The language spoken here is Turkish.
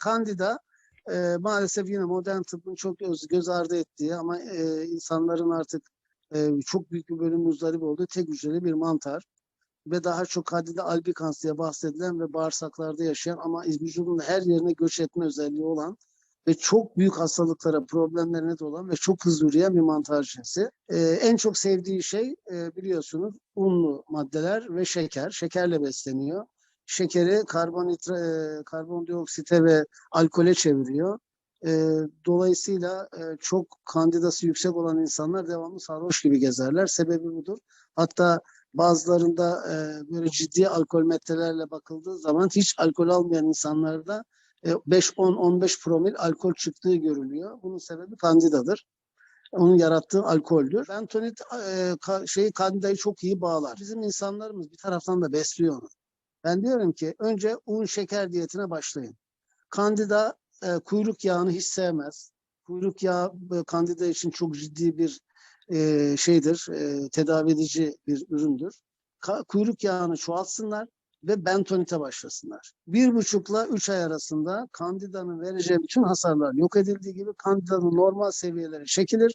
Kandida e, maalesef yine modern tıbbın çok göz, göz ardı ettiği ama e, insanların artık e, çok büyük bir bölüm muzdarip olduğu tek hücreli bir mantar ve daha çok Candida albicans diye bahsedilen ve bağırsaklarda yaşayan ama vücudun her yerine göç etme özelliği olan ve çok büyük hastalıklara, problemlere neden olan ve çok hızlı üreyen bir mantar cinsi. Ee, en çok sevdiği şey e, biliyorsunuz unlu maddeler ve şeker. Şekerle besleniyor. Şekeri karbonitre, e, karbondioksite ve alkole çeviriyor. E, dolayısıyla e, çok kandidası yüksek olan insanlar devamlı sarhoş gibi gezerler. Sebebi budur. Hatta bazılarında e, böyle ciddi alkol metrelerle bakıldığı zaman hiç alkol almayan insanlarda 5-10-15 promil alkol çıktığı görülüyor. Bunun sebebi kandidadır. Onun yarattığı alkoldür. Bentonit e, ka, şeyi kandidayı çok iyi bağlar. Bizim insanlarımız bir taraftan da besliyor onu. Ben diyorum ki önce un şeker diyetine başlayın. Kandida e, kuyruk yağını hiç sevmez. Kuyruk yağı e, kandida için çok ciddi bir e, şeydir, e, tedavi edici bir üründür. Ka, kuyruk yağını çoğaltsınlar ve bentonite başlasınlar. Bir buçukla üç ay arasında kandidanın vereceği bütün hasarlar yok edildiği gibi kandidanın normal seviyelere çekilir